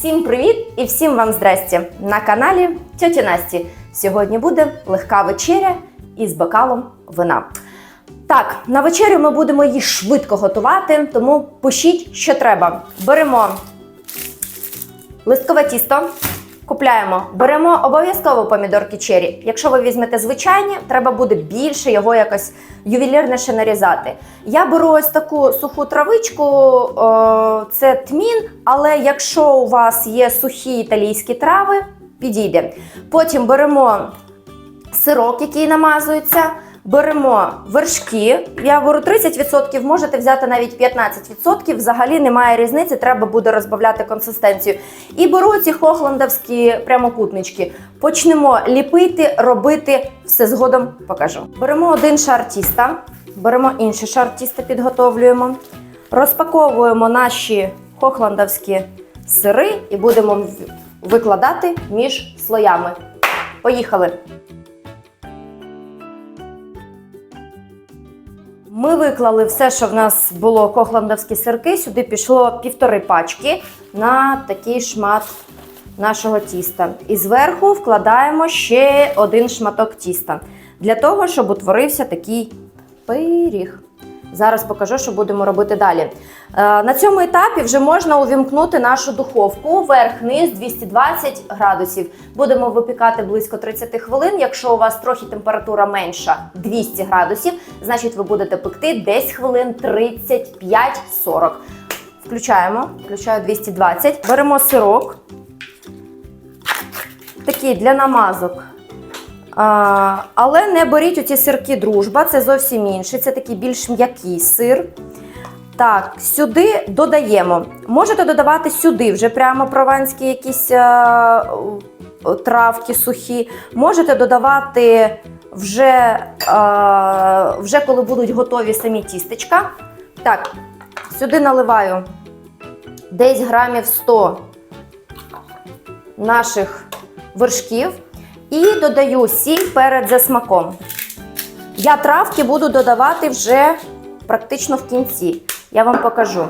Всім привіт і всім вам здрасті! На каналі Тьоті Насті. Сьогодні буде легка вечеря із бокалом вина. Так, на вечерю ми будемо її швидко готувати, тому пишіть, що треба. Беремо листкове тісто, купляємо, беремо обов'язково помідорки чері. Якщо ви візьмете звичайні, треба буде більше його якось ювелірніше нарізати. Я беру ось таку суху травичку, це тмін, але якщо у вас є сухі італійські трави, підійде. Потім беремо сирок, який намазується. Беремо вершки. Я беру 30%, можете взяти навіть 15%. Взагалі немає різниці, треба буде розбавляти консистенцію. І беру ці хохландовські прямокутнички. Почнемо ліпити, робити все згодом покажу. Беремо один шар тіста, беремо інший шар тіста, підготовлюємо. Розпаковуємо наші хохландовські сири і будемо викладати між слоями. Поїхали! Ми виклали все, що в нас було кохландовські сирки. Сюди пішло півтори пачки на такий шмат нашого тіста. І зверху вкладаємо ще один шматок тіста для того, щоб утворився такий пиріг. Зараз покажу, що будемо робити далі. Е, На цьому етапі вже можна увімкнути нашу духовку верх-низ 220 градусів. Будемо випікати близько 30 хвилин. Якщо у вас трохи температура менша 200 градусів, значить ви будете пекти десь хвилин 35-40. Включаємо, включаю 220. Беремо сирок. Такий для намазок. А, але не беріть оці сирки дружба, це зовсім інше. Це такий більш м'який сир. Так, сюди додаємо. Можете додавати сюди вже прямо прованські якісь а, травки сухі. Можете додавати вже, а, вже коли будуть готові самі тістечка. Так, сюди наливаю десь грамів 100 наших вершків. І додаю сіль перед засмаком. Я травки буду додавати вже практично в кінці. Я вам покажу.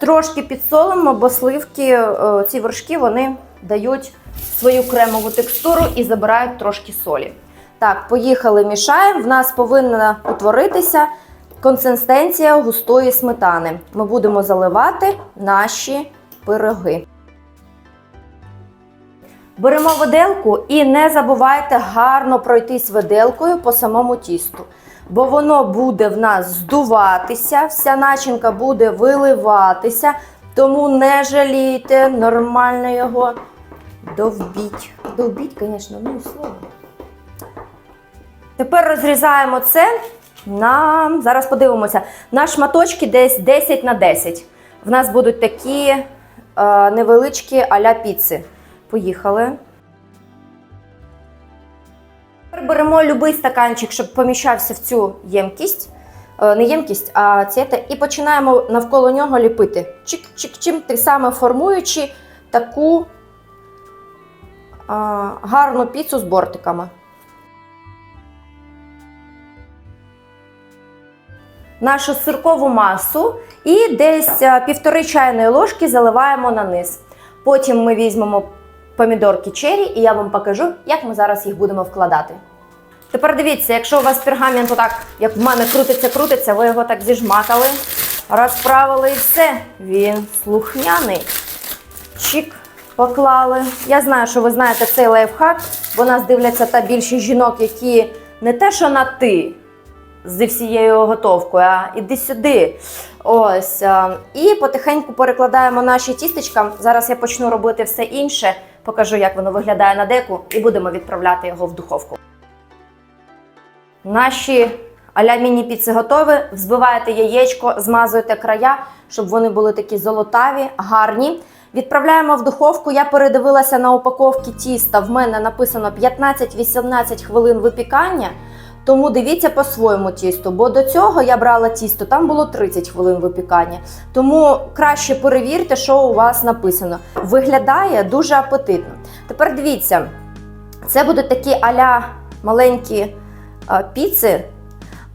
Трошки підсолимо, бо сливки, е, ці вершки, вони дають свою кремову текстуру і забирають трошки солі. Так, поїхали, мішаємо. В нас повинна утворитися консистенція густої сметани. Ми будемо заливати наші пироги. Беремо виделку і не забувайте гарно пройтись виделкою по самому тісту. Бо воно буде в нас здуватися, вся начинка буде виливатися, тому не жалійте, нормально його довбіть. Довбіть, звісно, ну слово. Тепер розрізаємо це на. Зараз подивимося. На шматочки десь 10 на 10. В нас будуть такі е, невеличкі а-ля піци. Поїхали. Тепер беремо будь-який стаканчик, щоб поміщався в цю ємкість. Е, Не ємкість, а цвіта, і починаємо навколо нього ліпити. Чик-чик-чим, тим саме формуючи таку а, гарну піцу з бортиками. Нашу сиркову масу і десь півтори чайної ложки заливаємо на низ. Потім ми візьмемо помідорки чері, і я вам покажу, як ми зараз їх будемо вкладати. Тепер дивіться, якщо у вас пергамент отак, як в мене крутиться-крутиться, ви його так зіжмакали, розправили і все. Він слухняний. Чик, поклали. Я знаю, що ви знаєте цей лайфхак, бо нас дивляться та більшість жінок, які не те, що на ти зі всією готовкою, а іди сюди. Ось. а, І потихеньку перекладаємо наші тістечка. Зараз я почну робити все інше, покажу, як воно виглядає на деку, і будемо відправляти його в духовку. Наші аля міні-піци готові. Взбиваєте яєчко, змазуєте края, щоб вони були такі золотаві, гарні. Відправляємо в духовку. Я передивилася на упаковки тіста. В мене написано 15-18 хвилин випікання. Тому дивіться по своєму тісту, бо до цього я брала тісто, там було 30 хвилин випікання. Тому краще перевірте, що у вас написано. Виглядає дуже апетитно. Тепер дивіться, це будуть такі аля маленькі піци.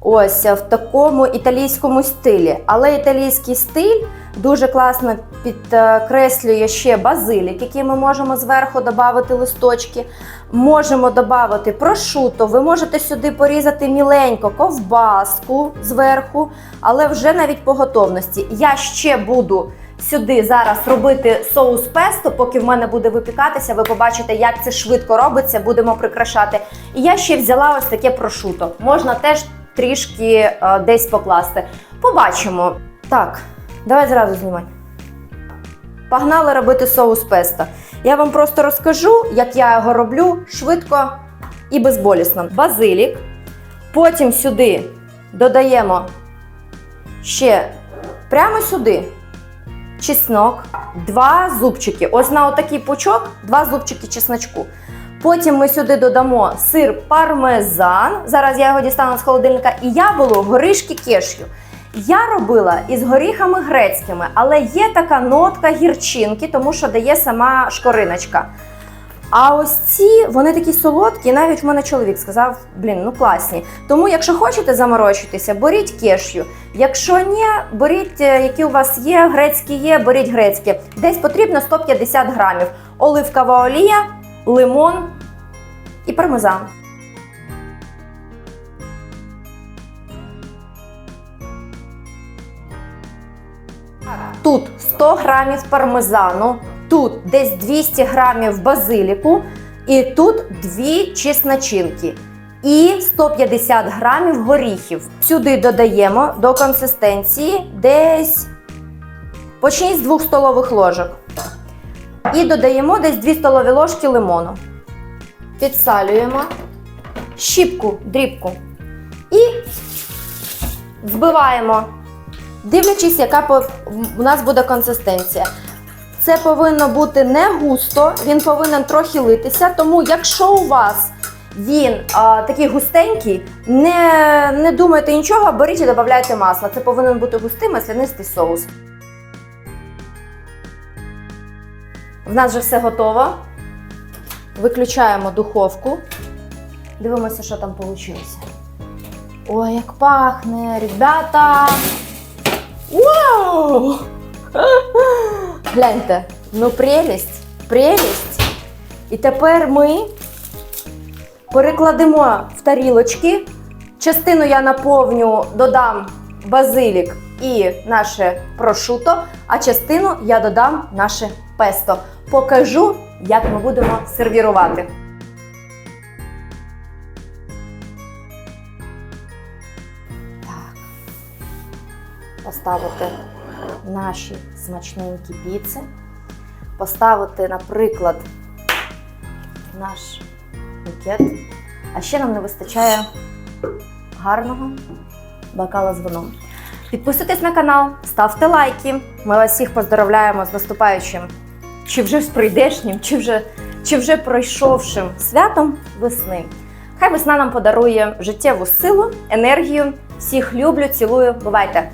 Ось в такому італійському стилі. Але італійський стиль дуже класно підкреслює ще базилік, який ми можемо зверху додати листочки. Можемо додати прошуто. Ви можете сюди порізати міленько ковбаску зверху, але вже навіть по готовності. Я ще буду сюди зараз робити соус песто, поки в мене буде випікатися. Ви побачите, як це швидко робиться, будемо прикрашати. І я ще взяла ось таке прошуто. Можна теж трішки е, десь покласти. Побачимо. Так, давай зразу знімай. Погнали робити соус песто. Я вам просто розкажу, як я його роблю швидко і безболісно. Базилік. Потім сюди додаємо ще прямо сюди чеснок, два зубчики. Ось на отакий пучок, два зубчики чесночку. Потім ми сюди додамо сир пармезан. Зараз я його дістану з холодильника. І яблуко горішки кешю. Я робила із горіхами грецькими, але є така нотка гірчинки, тому що дає сама шкориночка. А ось ці, вони такі солодкі, навіть в мене чоловік сказав, блін, ну класні. Тому, якщо хочете заморочитися, беріть кешю. Якщо ні, беріть, е, які у вас є, грецькі є, беріть грецькі. Десь потрібно 150 грамів. Оливкова олія, лимон і пармезан. Тут 100 грамів пармезану, тут десь 200 грамів базиліку, і тут дві чесночинки. І 150 грамів горіхів. Сюди додаємо до консистенції десь почніть з 2 столових ложок. І додаємо десь 2 столові ложки лимону. Підсалюємо щіпку, дрібку. І збиваємо Дивлячись, яка у нас буде консистенція. Це повинно бути не густо, він повинен трохи литися. Тому, якщо у вас він а, такий густенький, не, не думайте нічого, беріть і додавайте масло. Це повинен бути густий маслянистий соус. В нас вже все готово. Виключаємо духовку. Дивимося, що там вийшло. Ой, як пахне, ребята! Вау! Гляньте, ну прелість, прелість. І тепер ми перекладемо в тарілочки. Частину я наповню, додам базилік і наше прошуто, а частину я додам наше песто. Покажу, як ми будемо сервірувати. Поставити наші смачненькі піци, поставити, наприклад, наш букет. А ще нам не вистачає гарного бокала з вином. Підписуйтесь на канал, ставте лайки. Ми вас всіх поздоровляємо з наступаючим, чи вже з прийдешнім, чи вже, чи вже пройшовшим святом весни. Хай весна нам подарує життєву силу, енергію. Всіх люблю, цілую. Бувайте!